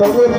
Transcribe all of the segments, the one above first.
মেরে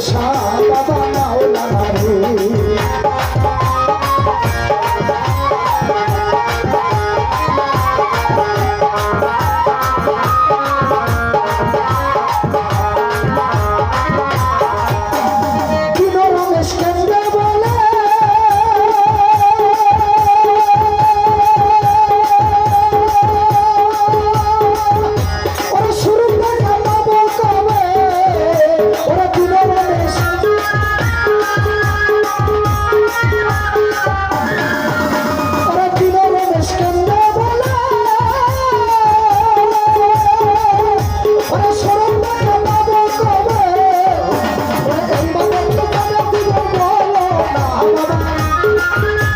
তোর Música